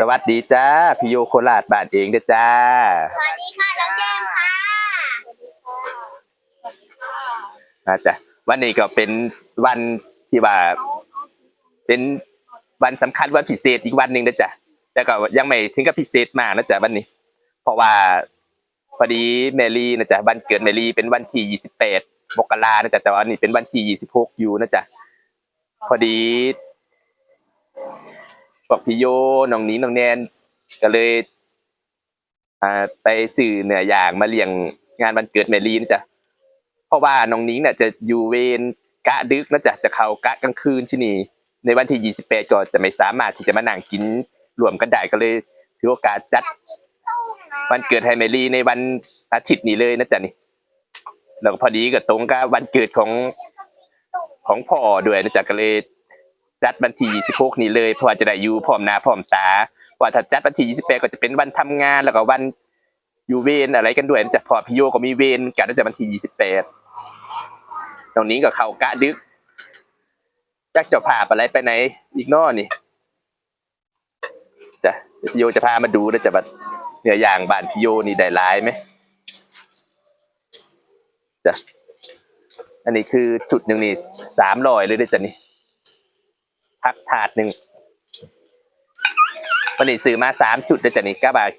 สวัสดีจ้าพี่โยโคราชบ้านเองเด้อจ้า สวัสดีค่ะน้องแก้มค่ะนะจ๊ะวันนี้ก็เป็นวันที่ว่า เป็นวันสำคัญวันพิเศษอีกวันหนึ่งนะจ๊ะแต่ก็ยังไม่ถึงกับพิเศษมากนะจ๊ะวันนี้ เพราะว่าพอดีแมรี่นะจ๊ะวันเกิดแมรี่เป็นวันที่ยี่สิบแปดมกรานะจ๊ะแต่ว่านี่เป็นวันที่ยี่สิบหกอยู่นะจ๊ะพอดี บอกพี่โยน้องนี้น้องแนนก็เลยอ่าไปสื่อเหนืออย่างมาเลี้ยงงานวันเกิดแมรี่นะจ๊ะเพราะว่าน้องนิ้งเนี่ยจะอยู่เวรกะดึกนะจ๊ะจะเข้ากะกลางคืนที่นี่ในวันที่ 28ก็จะไม่สามารถที่จะมานั่งกินรวมกันได้ก็เลยถือโอกาสจัดวันเกิดไฮเมลี่ในวันอาทิตย์นี้เลยนะจ๊ะนี่แล้วก็พอดีก็ตรงกับวันเกิดของของพ่อด้วยนะจ๊ะก็เลย จัดวันที่26นี้เลยเพราะว่าจะได้อยู่พร้อมหน้าพร้อมตาว่าถ้าจัดวันที่28ก็จะเป็นวันทำงานแล้วก็วันอยู่เวรอะไรกันด้วยนะจ๊ะพอพี่โยก็มีเวรกันนะจ๊ะวันที่ยี่สิบแปดตรงนี้ก็เข้ากะดึกจักจะพาไปอะไรไปไหนอีกนอนี่จะพี่โยจะพามาดูนะจ๊ะบัดเนื้อย่างบ้านพี่โยนี่ได้หลายไหมจ้ะอันนี้คือจุดหนึ่งนี่สามร้อยเลยนะจ๊ะนี่ พักถาดหนึ่งวันนี้ซื้อมาสามจุดนะจ๊ะนี่ก้าบาท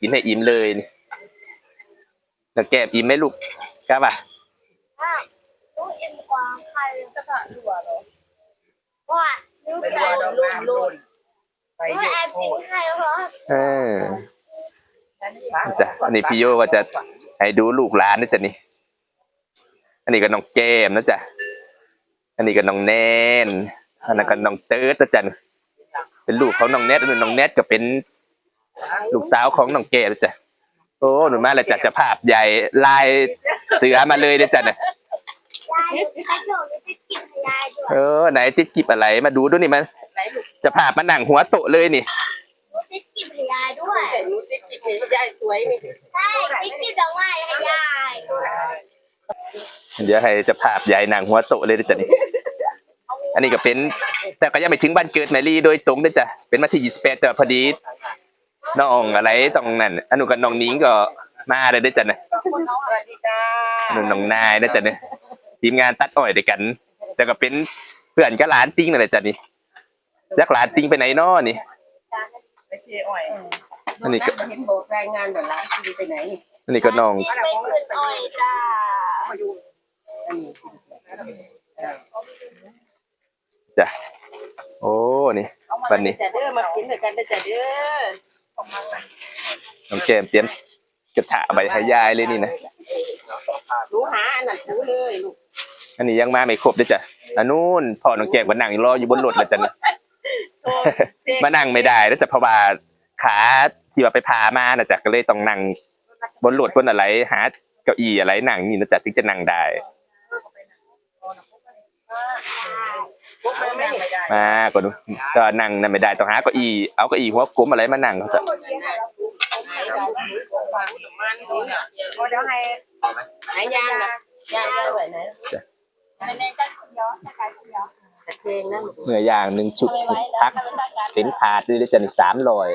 กินให้อิ่มเลยนี่แล้วแก้มอิ่มไหมลูกกล้าป่ะว่าลูกเอ็มกวางใครจะผ่าหัวเหรอว่าลูกไปแอดูบดอกน้ำรุ่นไปลูกเยแออะบโคกินตรใครเพราะเออจ้ะอันนี้พี่โยก็จะให้ดูลูกหลานนะจ๊ะนี่ อันนี้ก็น้องแก้มนะจ๊ะอันนี้ก็น้องแนน อันนั้นก็น้องเติร์ดนะจ๊ะเป็นลูกของน้องแนทอันนั้นน้องแนทก็เป็นลูกสาวของน้องแก้มนะจ๊ะโอ้หนูมาแล้วจ้ะจะภาพใหญ่ลายเสือมาเลยนะจ๊ะเนี่ยยายใครโดนจะกินยายด้วยเออไหนติดกิบอะไรมาดูดูนี่มันไหนลูกจะภาพมานั่งหัวโตะเลยนี่ลูกติดกินยายด้วยแต่หนูติ๊กติ๊กนี่ยายสวยนี่ใช่ติดกินดอกไม้ให้ยายเดี๋ยวให้เจะภาพใหญ่นางหัวโตะเลยนะจ๊ะนี่ อันนี้ก็เป็น แต่ก็ยังไม่ถึงวันเกิดแมรี่โดยตรงด้วยจ้ะเป็นวันที่ยี่สิบแปดแต่พอดีน้องอะไรตรงนั้นอันนู้นกับน้องนิ้งก็มาเลยด้วยจ้ะนะสวัสดีจ้าอันนู้นน้องนายนะจ๊ะเนี่ยทีมงานตัดอ้อยด้วยกัน แต่ก็เป็นเพื่อนกับหลานติ้งนั่นแหละจ้ะนี่จักหลานติ้งไปไหนน้อนี่ไปเจอ้อยอันนี้ก็เห็นบอกรายงานเดี๋ยวละที่ไปไหนอันนี้ก็น้องไปขึ้นอ้อยจ้าอันนี้ จ้ะโอ้นี่วันนี้จะเด้อมากินด้วยกันจะเด้อน้องแก้มเตรียมกระถาใบให้ยายเลยนี่นะหนูหาอันนั้นถูเลยลูกอันนี้ยังมาไม่ครบด้วยจ้ะอันนู้นพ่อน้องแก้มก็นั่งรออยู่บนรถแล้วจ้ะนี่มานั่งไม่ได้แล้วจะเพราะว่าขาที่ว่าไปพามานะจ๊ะก็เลยต้องนั่งบนรถบนอะไรหาเก้าอี้อะไรนั่งนี่นะจ๊ะถึงจะนั่งได้พวก มันไม่ได้มาก็ดูก็นั่งนั่งไม่ได้ต้องหาเก้าอี้เอาเก้าอี้หัวกลมอะไรมานั่งเขาจะไหนเราฟังมันนี่เนี่ยก็เดี๋ยวให้ให้ย่างนะย่างได้ไว้ไหนในใจคุณย้อนใจคุณย้อนแต่เพลงนั่นเนื้อย่างหนึ่งชุดพักเป็นถาดด้วยนะจ๊ะนี่สามร้อย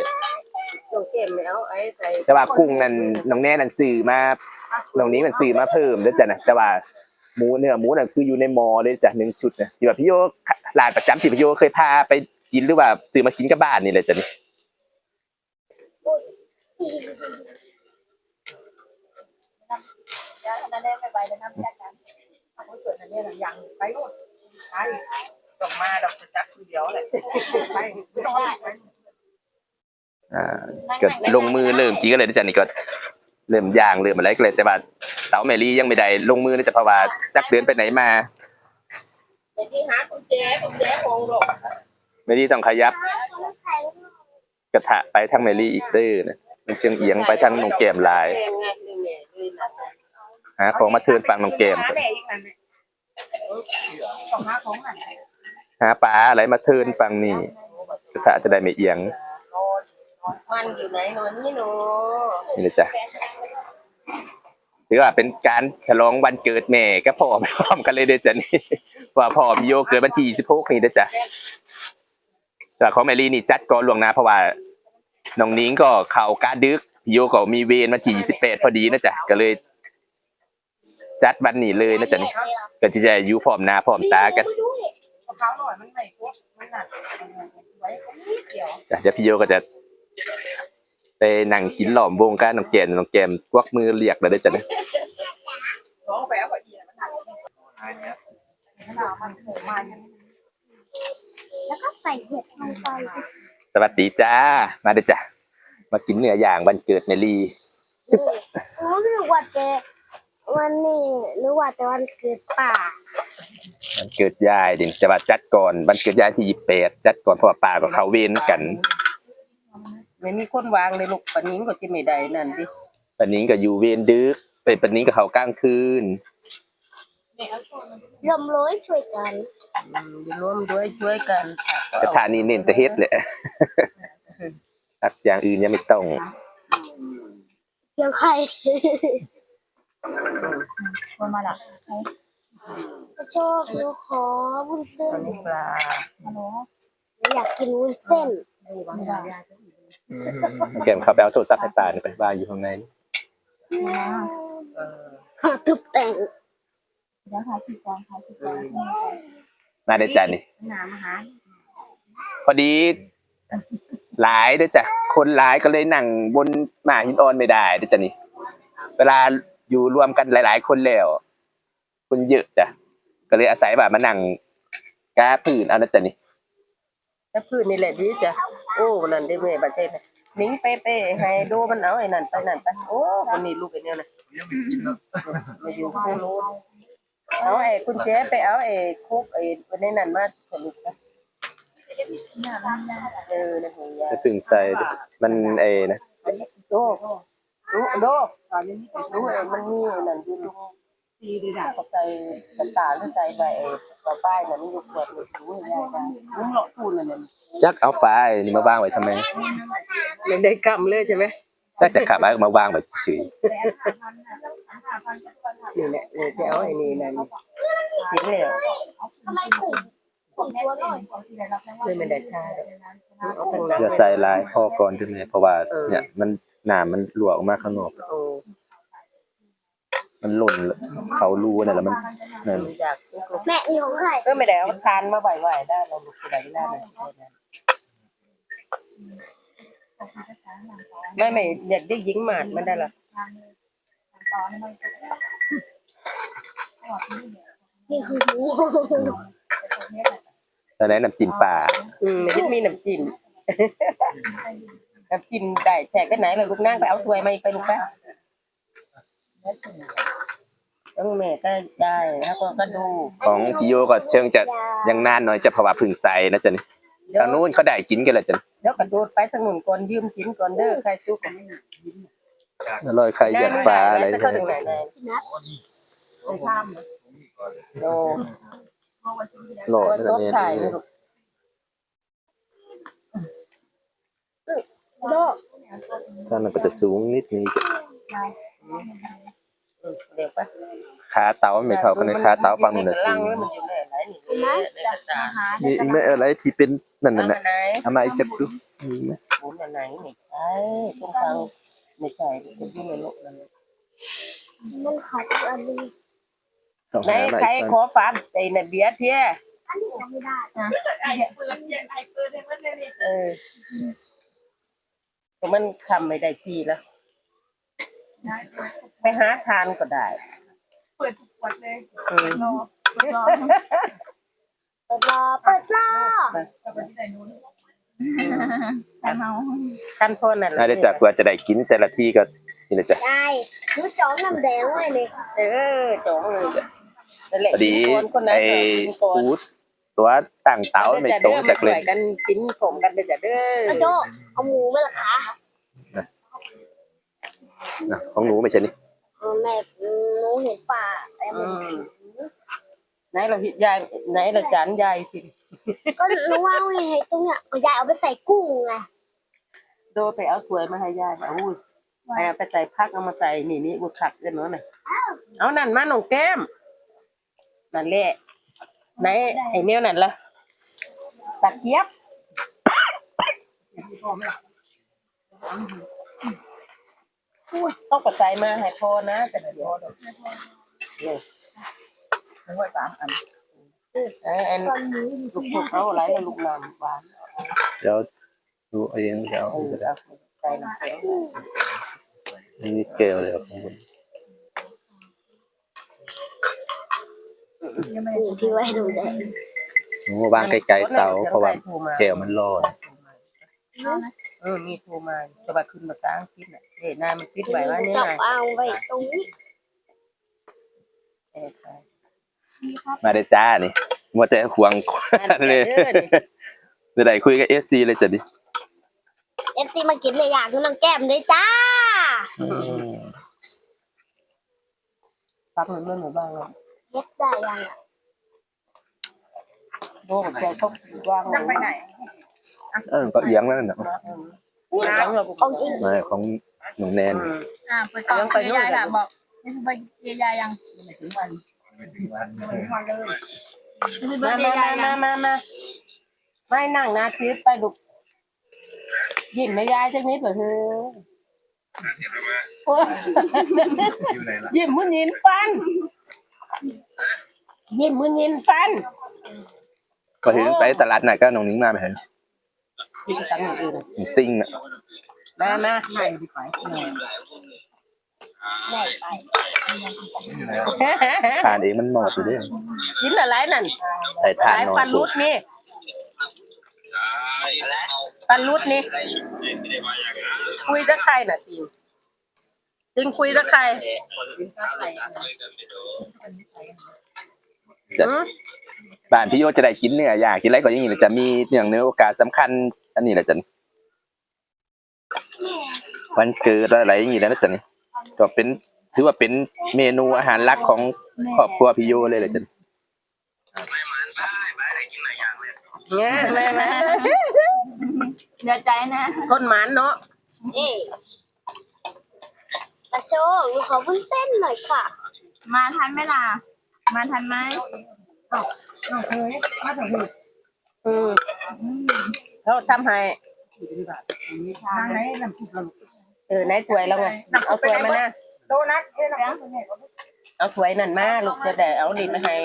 ตัวเก็บไม่เอาไอ้ใส่แต่ว่ากุ้งนั่นน้องแน่นั่นซื้อมาน้องนี้มันซื้อมาเพิ่มด้วยจ้ะนะแต่ว่า หมูเนื้อหมูนั่นคืออยู่ในหมอเลยจ้ะหนึ่งชุดนะที่ว่าพี่โยร้านประจำที่พี่โยเคยพาไปกินหรือว่าซื้อมากินกับบ้านนี่เลยจ้ะนี่ย้อนนั่นได้ไปไปแล้วน้ำยากันเขาเกิดอันนี้หลังยังไปโน่นไปต้องมาดอกจับคือเดียวแหละไปต้องไปอ่าก็ลงมือเริ่มกี้ก็เลยนะจ๊ะนี่ก็ เริ่มย่างเริ่มอะไรก็เลยแต่ว่าเต๋าแมรี่ยังไม่ได้ลงมือนะจ๊ะเพราะว่าจักเดินไปไหนมาเดี๋ยวที่หาคุณเจ๊คุณเจ๊คงหรอกแมรี่ต้องขยับกระทะไปทางแมรี่อีกเด้อนะมันเชียงเอียงไปทางน้องแก้มลายแม่ง่ายเลยแม่เลยนะหาของมาเทินฟังน้องแก้มหาแม่อีกอันนึงต้องหาของอันไหนหาปลาอะไรมาเทินฟังนี่กระทะจะได้ไม่เอียง มันอยู่ไหนนอนนี่หนูนี่นะจ๊ะถือว่าเป็นการฉลองวันเกิดแม่กับพ่อพร้อมกันเลยเด้อจ้ะนี่ว่าพ่อพี่โยเกิดวันที่26นี่เด้อจ้ะแต่ของแมรี่นี่จัดก่อนล่วงหน้าเพราะว่าน้องนิ้งก็เข้ากะดึกพี่โยก็มีเวรมาที่28พอดีนะจ๊ะก็เลย จัดวันนี้เลยนะจ๊ะนี่ก็จะได้อยู่พร้อมหน้าพร้อมตากันมะพร้าวหน่อยมันใหม่ปุ๊บมันหนักไว้นิดเดียวจ้ะเดี๋ยวพี่โยก็จะ ไปนั่งกินหล่อมวงกันน้องแกมน้องแกมกวักมือเรียกแล้วเด้อจ้ะนะร้องไปเอาไปอีกมันหนักมันหนาวมันโหมาอย่างแล้วก็ใส่เห็ดลงไปสวัสดีจ้า มาเด้อจ้ะ มากินเนื้อย่างวันเกิดเนลีรู้สึกว่าจะวันนี้หรือว่าจะวันเกิดป่าวันเกิดยายดิจะว่าจัดก่อนวันเกิดยายที่ยี่แปดจัดก่อนเพราะว่าป้าก็เข้าเวรกัน ไม่มีคนวางเลยลูกปนิ้งก็จะไม่ได้นั่นดิปันนี้ก็อยู่เวรดึกไปปันนี้ก็เขากลางคืนลมร้อยช่วยกันร่วมด้วยช่วยกันกระทานี้เน้นแต่เฮ็ดแหละตักอย่างอื่นยังไม่ต้อง เดี๋ยวใครคนมาหลักโชคหนูขอวุ้นเส้นอันนี้ปลาหนูอยากกินวุ้นเส้นแกม เข้าไปเอาโทรศัพท์ให้ป้าหน่อยไปบ้านอยู่ข้างในหาตุบแต่งมาได้อจ้ะนี่น้ำอาหารพอดีหลายเด้อจ้ะคนหลายก็เลยนั่งบนหมาหินอ่อนไม่ได้เด้อจ้ะนี่ เวลาอยู่รวมกันหลาย ๆ คนแล้ว คนเยอะจ้ะก็เลยอาศัยแบบมานั่งกาพื้นเอานะจ้ะนี่ถ้าพื้นนี่แหละดีจ้ะ โอ้นั่นได้แม่ประเทศนิ้งเป๊ะๆให้ดูมันเอาไอ้นั่นไปนั่นไปโอ้คนนี้ลูกไอ้เนี่ยนะมาอยู่คู่รู้เอาไอ้กุญแจไปเอาไอ้คุกไอ้วันนี้นั่นมาสรุปนะเออนะหัวยาจะพึ่งใส่เด้อมันเอนะโดดูดูดูเองมันมีนั่นดูดูตีดีด่ะก็ใส่กระตาหรือใส่ใบกระป้ายนั่นมันอยู่ขวดมันดูได้ได้ลุงหลอกพูดนั่นน่ะ จักเอาไฟนี่มาวางไว้ทำไมยังได้กำเลยใช่ไหมจักจะขับเอามาวางไว้เฉยนี่แหละเลยจะเอาไอ้นี่นั่นทิ้งเลยทำไมขุ่มขุ่มตัวหน่อยเลยไม่ได้ชาเลยเอาข้างหลังอย่าใส่ลายพ่อก่อนด้วยแม่เพราะว่าเนี่ยมันหนามมันหลวกออกมาข้างนอก โอ้มันหล่นเขารูนั่นแหละมันนั่นอยากทุกข์แม่นี่ของใครก็ไม่ได้เอาทานมาไหวๆได้เราลุกไปได้เลย ไม่ไม่อยากได้ยิงหมาดมันได้หรอนี่คือหนูตอนนั้นน้ำจิ้มป่าอืมมันมีน้ำจิ้มน้ำจิ้มได้แจกไปไหนล่ะลูกนั่งไปเอาถ้วยมาอีกไปลูกไปต้องแม่ก็ได้แล้วก็ก็ดู ของพี่โยก็เชิงจะยังนานหน่อยจะเพราะว่าพึ่งใส่นะจ๊ะนี่เดี๋ยวทางนู้นเขาได้กินกันแล้วจ้ะ เดี๋ยวกระโดดไปทางนู้นก่อนยืมกินก่อนเด้อใครจุกอร่อยไข่หยัดปลาอะไรแล้วเนี่ก็ถึงไหนยไหนโอ้โหลดตัวนะโต๊ะเนี่ยถ่ายเลยลูกโลกถ้ามันก็จะสูงนิดนึง เดี๋ยวไปขาเตาไม่เข้ากันในขาเตาฟังมันน่ะสูงมันอยู่ในไหนนี่ในกระตามีอีกไหมอะไรที่เป็นนั่นอัน่ะนะไหนเอามาอีกจับดูมีไหมบุญอันไหนไม่ใช่ตรงทางไม่ใช่จะอยู่ในโลกนั้นมันขาดอันนี้เอาไหนหามาใครขอฟ้าไอ้น่ะเบียร์เทียอันนี้ยังไม่ได้เออก็มันทำไม่ได้ที่แล้ว ไปหาทานก็ได้ เปิดทุกวันเลยเออรอรอเปิดรอเปิดรอจะไปที่ไหนนู้นแต่เมาท่านพ่อนั่นแหละน่าจะจากกว่าจะได้กินแต่ละที่ก็นี่แหละจ้ะได้หนูจองน้ำแดงไว้เลยเออจงเลยนั่นแหละพอดีคนคนนั้นไอ้ก็กินก่อนฟูดตัวตั้งเตาไม่ตรงจากเลยช่วยกันกินผมกันเด้อจ้ะเด้กระอโจกเอาหมูมาละคะ นะของหนูไม่ใช่นี่เอาแม่หนูเห็นป่าแต่หอืมูมไหนเราหิยายไหนเราจานยายสิก็หนูว่าไว้ให้ตรงเนี้ยก็ยายเอาไปใส่กุ้งไงโดไปเอาถ้วยมาให้ยายเอาอุ้ยเอาไปใส่พักเอามาใส่นี่นี่อุดขัดกันเนาะน่ะเอานั่นมาหนองแก้มนั่นแหละไหนไอ้แมวนั่นล่ะตะเกียบ ต้องกระจายมาให้พอนะ แต่เดี๋ยวนี่นึกว่าสามอันไอ้อันลูกพวกเขาอะไรนะลูกน้ำหวานเดี๋ยวดูเองเดี๋ยวใส่น้ำแข็งนี่เกลียวเลยครับข้างบนที่ไว้ดูได้หนูวางไกลๆเตาเพราะว่าแก้วมันร้อน เออ มีโทรมาจะว่าขึ้นมากลางคิดน่ะเด็นายมันคิดไว้ว่านี่จับไงเอาไว้ตรงนี้เออใช่มาได้จ้านี่มัวแต่ห่วงเลยจะได้คุยกับเอฟซีเลยจ้ะดิเอฟซีมากินเลยอยากทุน้องแก้มเลยจ้าพักมันเรื่องหนูบ้างเลยเฮ็ดได้ยังอะโบ้กับใจเขาว่างนั่งไปไหน เออก็เอียงแล้วนั่นน่ะน้ำเราของจริงมาของหนูแนนอ่าไปต่อไปยายถามบอกไปเยยายยังไม่ถึงวันไม่ถึงวันเลยมามามามามาไม่นั่งนาทีไปลูกยิ้มไม่ยายจังนิดเหรอเธอยิ้มมุนยินฟัน ยิ้มมุนยินฟัน ก็เห็นไปตลาดน่ะก็น้องนิ้งมาไปเห็น ยิ้มตังค์อื่นซิ่งน่ะมามาใช่ดีไปได้ไปทานเองมันหมดอยู่เด้วยกินอะไรนั่นใส่ทานสายนอปันนสุรุดดนี่ปันรุดนี่ คุยกับใครน่ะจริงจริงคุยกับใครหืม บ้านพี่โยจะได้กินเนื้อย่างกินอะไรก็อย่างนี้แหละจะมีอย่างเนื้อโอกาสสำคัญ อันนี้แหละจ้ะนี่วันเกิดอะไรอย่างนี้แล้วนะจ๊ะนี่ก็เป็นถือว่าเป็นเมนูอาหารหลักของครอบครัวพี่โยเลยแหละจ้ะนี่เนี่ยแม่แม่เดี๋ยวใจนะคนหมานเนาะนี่มาโชว์หนูขอวุ้นเส้นหน่อยค่ะ มาทันไหมล่ะ มาทันไหมเอืม เขาทำให้ทางไหนน้ำพริกเราเออไหนถ้วยแล้วไงเอาถ้วยมานะโดนัทเอ้ยน้ำพริกเอาถ้วยนั่นมาลูกจะได้เอาดินมาให้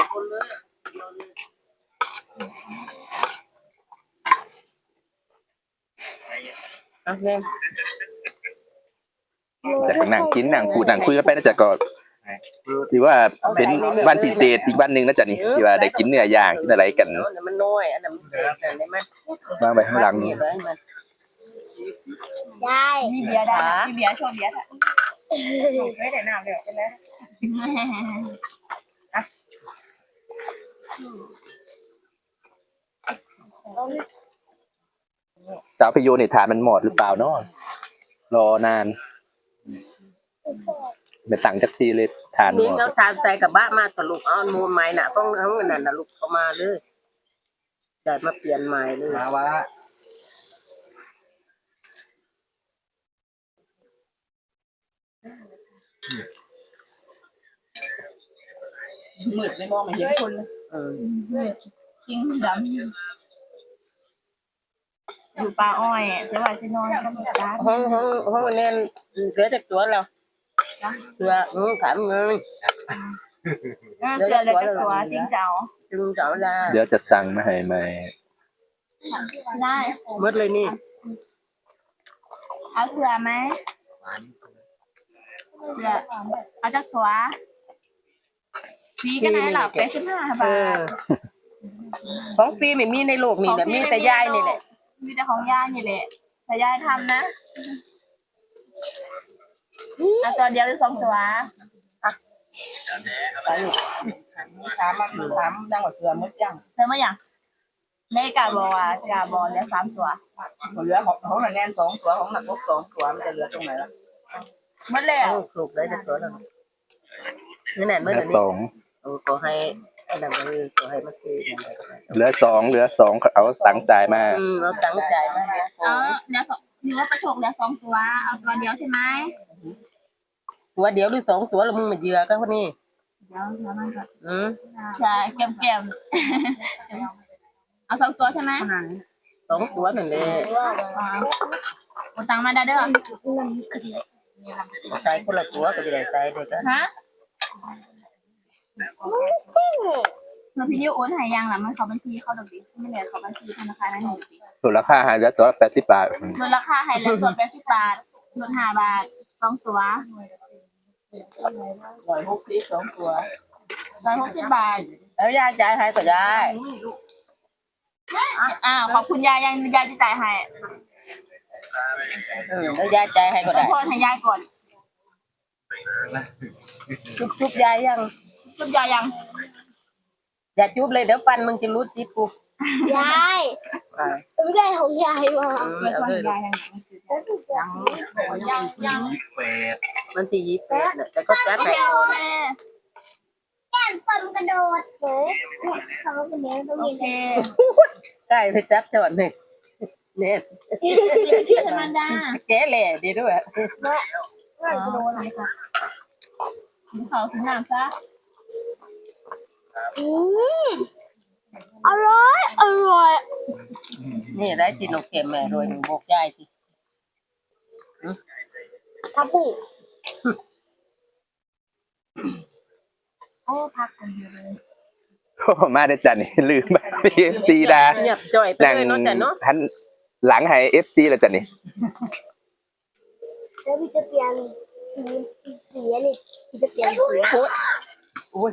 เอาแม่แต่ก็นั่งกินนั่งพูดนั่งคุยกันไปนะจ๊ะก็ ถือว่าเป็นวันพิเศษอีกวันหนึ่งนะจ๊ะนี่ที่ว่าได้กินเนื้อย่างกินอะไรกันอันนั้นมันน้อยอันนั้นมันเล็กอันนี้มันวางไปข้างหลังนี่เลยมันได้มีเบียร์ได้มีเบียร์ชอบเบียร์อะไม่ได้น้ำเลยใช่ไหมสาวพี่โยนี่ทานมันหมดหรือเปล่าเนาะรอนาน ไม่ต่างจากทีเลยทานหนี่มดเขาทานใส่กับบ้ามาสรุปเอามูลไม้น่ะต้องทั้งนั้นน่ะลูกเข้ามาเลยได้มาเปลี่ยนใหม่เลยมาว่ามืดไม่มองไม่เห็นคนเลยเออจริงดำอยู่ป่าอ้อยแต่ว่าจะนอนก็ไม่ได้ห้องห้องห้องเน้นเหลือแต่ตัวแล้ว เหลืออืมถามเงินเสือเลยกับตัวจริงเจ้าจึงเจ้าละเดี๋ยวจะสั่งมาให้ใหม่ได้หมดเลยนี่เอาเสือไหมเสือเอาจากตัวฟีก็ได้หรอกแปดสิบห้าเอบาอทของฟรีไม่มีในโลกนี่แหละมีแต่ยายนี่แหละมีแต่ของย่านี่แหละแต่ยายทำนะ เอาตัวเดียวหรือสองตัวไปลูกถามมาถามดังกว่าเสือมดยังเสือมาอย่างแม่กาบอกว่ากาบอกเนี่ยสามตัวเหลือของของหนักแน่นสองตัวของหนักลบสองตัวมันจะเหลือตรงไหนล่ะหมดแล้วเอาลูกเลยแต่ตัวแล้วนี่แน่นเมื่อเหลือนี้สองเออก็ให้อันนั้นมาเลยก็ให้มาซื้อเหลือสองเหลือสองเอาสั่งจ่ายมาอืมเราตั้งใจมาเนี่ยเออแล้วสอง นึกว่าประโชคแล้วสองตัว เอาตัวเดียวใช่ไหมตัวเดียวหรือสองตัวแล้วมึงมาเยือกันคนนี้เดี๋ยวเดี๋ยวมันก่อนอืมใช่แก้มแก้มเอาสองตัวใช่ไหมสองตัวนั่นแหละอ่าโอนตังมาได้เด้อใส่คนละตัวก็จะได้ใส่ด้วยกันฮะ เราพี่ดิวโอนใหายยังล่ะมันเขาบัญชีเขาดอกดิไม่เหลือเขาบัญชีธนาคารนั่นหนึ่งส่วนราคาหายแล้วตัวแปดสิบบาทลดราคาให้เหลือส่วนแปดสิบบาทลดห้าบาทสองตัวร้อยหกสิบสองตัวร้อยหกสิบบาทแล้วยายจ่ายให้ก็ได้อ้าวขอบคุณยายยังยายจะจ่ายให้เออแล้วยายจ่ายให้ก็ขอได้โทษให้ยายก่อนจุบจุบยายยังจุบยายยัง อย่าจุบเลยเดี๋ยวฟันมึงจะรู้จิตกูยายอ่าไม่ได้ของยายมาเออขอเอาโทเลษยยายยังยังยังมันตียิบเป็ดน่ะแต่ก็จัดให้ก่อนแม่แก้มฟันกระโดดเฮ้ยเขากระโดดตรงโอนี้เคใกล้ไปจับจอดหนึ่งเนี่ยพี่ธรรมดาแกแหล่ดีด้วยอ๋อโอเคค่ะเขาถึงน้ำซะ อืมอร่อย อร่อย นี่ได้กินนกเค็มแม่โดยหนึ่งบอกยายสิครับพี่โอ้พักคนเดียวเลยโอ้มาได้จันนี่ลืมไปเอฟซีดาเงียบจ่อยไปหนังเลยเนาะจ้ะเนาะท่านหลังให้เอฟซีแล้วจันนี่แล้วพี่จะเปลี่ยนสีสีนี่พี่จะเปลี่ยนสีโอ้ยโอ้ย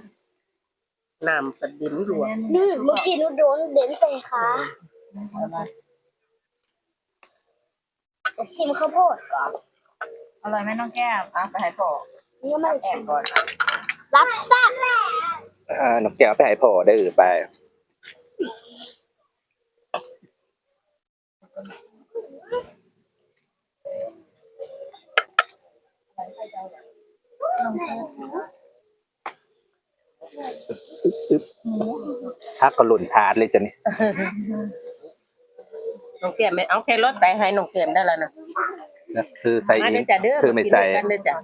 น้ำกระดิ่งรัวนี่เมื่อกี้หนูโดนเด่นไปค่ะชิมข้าวโพดก่อนอร่อยไหมน้องแก้มอะไปให้พ่อนี่ก็ไม่แอบก่อนรับทราบอ่านกแก้วไปให้พ่อได้อไป ถ้าก็หล่นทานเลยจันนี่น้องเกมไม่เอาแค่รถใส่ให้น้องเกมได้แล้วนะนะคือใส่มาเอเด้องจ้ะเด้อคือไม่ใส่ากินด้วยกันเด้อจ้ะ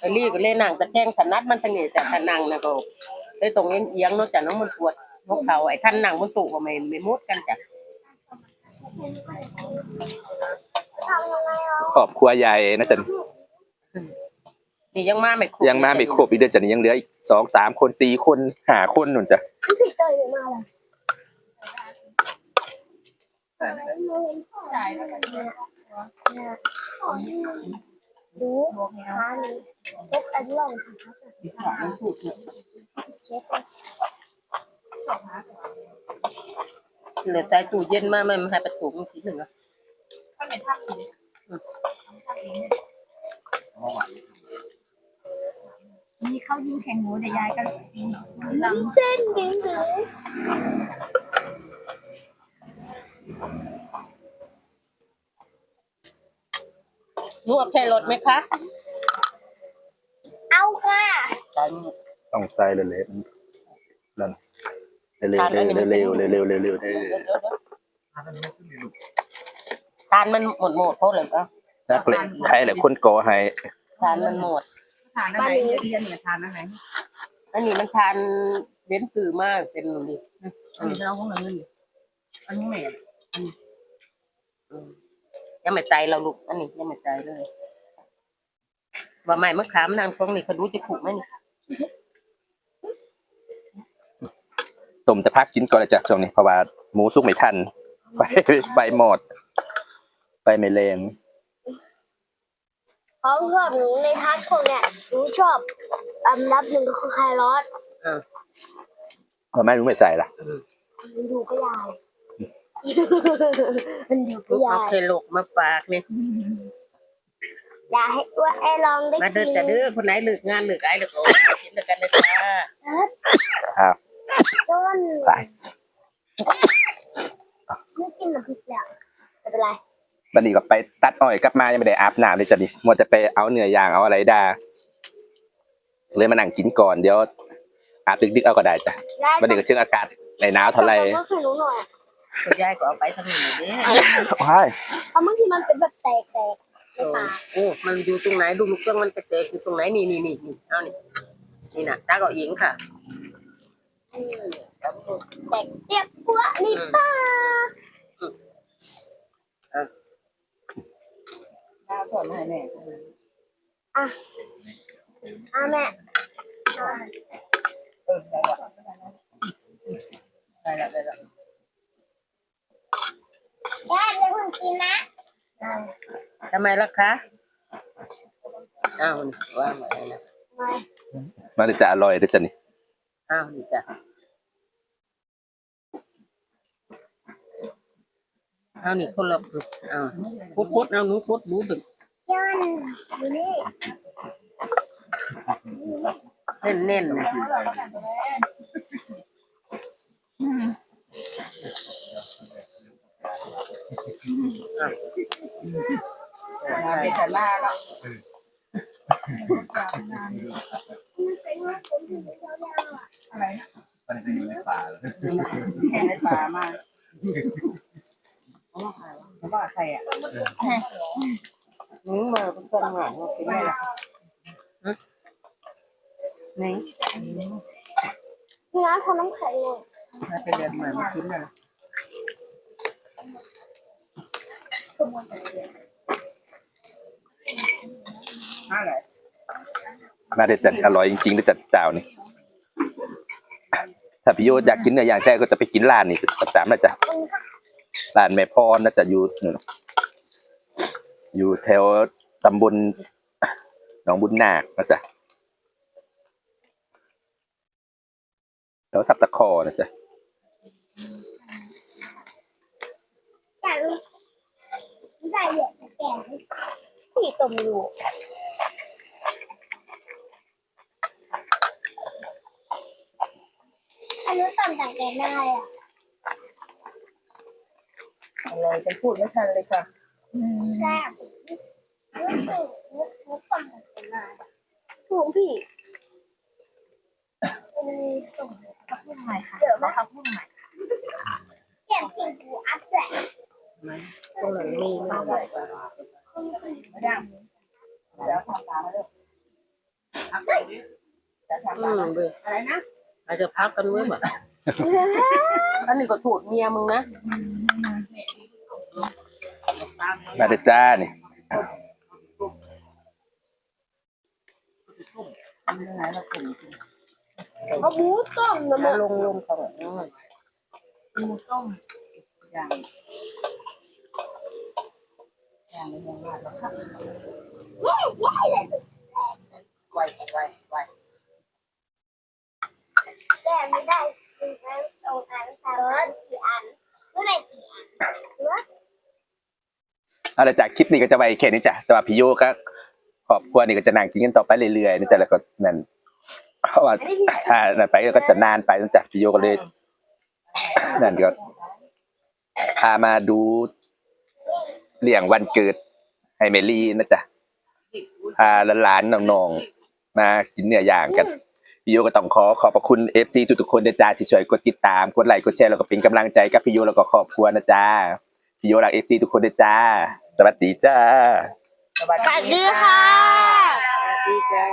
ไอ้ลี่ก็เล่นหนังตะแคงถนัดมันทางนี้จ้ะถนังนะก็ไอ้ตรงเอียงๆเนาะจ้ะเน้องมันปวดพวกเขาไอ้ท่านนั่งบนตู้ก็ไม่ไม่มุดกันจ้ะทำยังไงอะครอบครัวใหญ่นะจัน นี่ยังมาไม่ครบยังมาไม่ครบอีกเดือนจันนี่ยังเหลืออีกสองสามคนสี่คนห้าคนนุ่นจ้ะพี่ผิดเจอเยอะมากเลยจ่ายแล้วกันดูค้านี้พกอันล่องเหลือใส่ตู้เย็นมาไม่ให้ประตูมันทีหนึ่งอะถ้าเป็นทักสี มีข้าวยิงแข่งหมูเดี๋ยวยายกันลำเส้นดิ้งหรือนวดแค่รถไหมคะ เอาค่ะต้องใส่เร็วๆนั่นเร็วๆเร็วๆเร็วๆเร็วๆเร็วๆเร็วๆเร็วเดี๋ยวเดี๋ยวเดี๋ยวทานมันหมดหมดเพราะอะไรก็นักเล่นใครแหละคนก่อให้ทานมันหมด ทานอะไรเรียนเนี่ยทานอะไรอันนี้มันทานเด่นคือมากเป็นหนึ่งดิอันนี้เราของเงินดิอันนี้แม่ยังไม่ใจเราลูกอันนี้ยังไม่ใจเลยว่าไม่มะขามนางฟองนี่เขาดูจะถูกไหมนี่ต้มจะพักกินก่อนเลยจ้ะช่วงนี้เพราะว่าหมูสุกไม่ทันไปไปหมด ไปไม่แรง เขาชอบหนูในพาร์ทของเนี่ยหนูชอบอันดับหนึ่งก็คือแครอททำไมรู้ไม่ใส่ล่ะมันดูก็ยายมันดูก็ลูกยาเอายเคโลกมาฝากนี่อยากให้ว่าไอ้ลองได้มาเด้กิอนจ้ะเด้อคนไหนเลิกงานเลิกไอ้เลิกโอ้กินเลิกกันเลยจ้าครับต้นไปไม่กินน้ำพริกแล้วไม่เป็นไร บันนี้ก็ไปตัดอ้อยกลับมายังไม่ได้อาบน้ำเลยจ้ะดิมัวจะไปเอาเนื้อย่างเอาอะไรดาเลยมานั่งกินก่อนเดี๋ยวอาบดึกๆเอาก็ได้จ้ะยายบันนี้ก็เชื่ออากาศในหนาวเท่าไหร่ก็คือหนูหน่อยคุณยายก็เอาไปทางนี้เด้อว้ายเพราะบางทีมันเป็นแบบแตกๆในโอ้ปากโอ้มันอยู่ตรงไหนดูลูกเครื่องมันกระเตกอยู่ตรงไหนนี่นี่นี่นี่เอานี่นี่น่ะตาก็อิงค่ะแตกเปียกปัวนี่ป้า หน้า ก่อนให้แม่อะอะแม่เออได้ละได้ละได้ละแม่เดี๋ยวผมกินนะทำไมล่ะคะอ้าวว่ามาเลยนะมามันจะอร่อยด้จ้ะนี่อ้าวนี่จ้ะเอานี่คนละอ้าวพุดพุดเอาหนูพุดดูดึก ย้อนอยู่นี่เน่นเน่นๆนะมาเป็นแต่หน้าแล้วเป็นว่าผมถึงจะยาวอะอะไรนะมันจะอยู่ในป่าเลยแค่ในป่ามาเพราะว่าใครอะ หนูมาเป็นต้นหอมมากินได้ละนี่พี่น้าคนน้ำแข็งเลยมาเป็นเดือนใหม่มากินเลยอะไรมาเด็ดจัดอร่อยจริงๆด้วยจัดเจ้านี่ถ้าพี่โยอยากกินเนื้อย่างแท้ก็จะไปกินร้านนี่ประจำนะจ๊ะร้านแม่พรนะจ๊ะอยู่ อยู่แถวตำบลหนองบุญนาคนะจ๊ะแถวสับตะคอนะจ๊ะแต่ใส่เหยียดแก่พี่ต้มอยู่อันนี้ต้มต่างกันได้อะอะไรกันพูดไม่ทันเลยค่ะ แซ่บนี่คือมุกมุกต้มต่างกันได้ถูกพี่มีต้มผักบุ้งใหม่ค่ะเดี๋ยวมาผักบุ้งใหม่แกงกินปูอัดแหละตรงนั้นมีนะไม่ได้เดี๋ยวทำตามมาเลยเดี๋ยวทำอืตามมเว้ยอะไรนะอาจจะพักกันไว้บ่อันนี้ก็ถูดเมียมึงนะ มาเด็ดจ้านี่ยังไงเรากลุ่มเอาหมูต้มนะมาแม่ลงลงเขาอืมหมูต้มอย่างอย่างนี้ยังไงเราค่ะไวไวไวแกไม่ได้คืออันสองอันสามอันสี่อันเมื่อไหร่สี่อันหรือว่า เอาละจากคลิปนี้ก็จะไปแค่นี้จ้ะแต่ว่าพี่โยก็ครอบครัวนี่ก็จะนั่งกินกันต่อไปเรื่อยๆนะจ๊ะแล้วก็นั่นเพราะว่าถ้านั่นไปก็จะนานไปนะจ๊ะพี่โยก็เลยนั่นก็พามาดูเลี้ยงวันเกิดให้เมลี่นะจ๊ะพาหลานๆน้องๆมากินเนื้อย่างกันพี่โยก็ต้องขอขอบพระคุณเอฟซีทุกๆคนนะจ๊ะที่ช่วยกดติดตามกดไลค์กดแชร์แล้วก็เป็นกำลังใจกับพี่โยแล้วก็ครอบครัวนะจ๊ะพี่โยรักเอฟซีทุกคนนะจ๊ะ สวัสดีจ้า สวัสสวัสดีดีค่ะ สวัสดีจ้า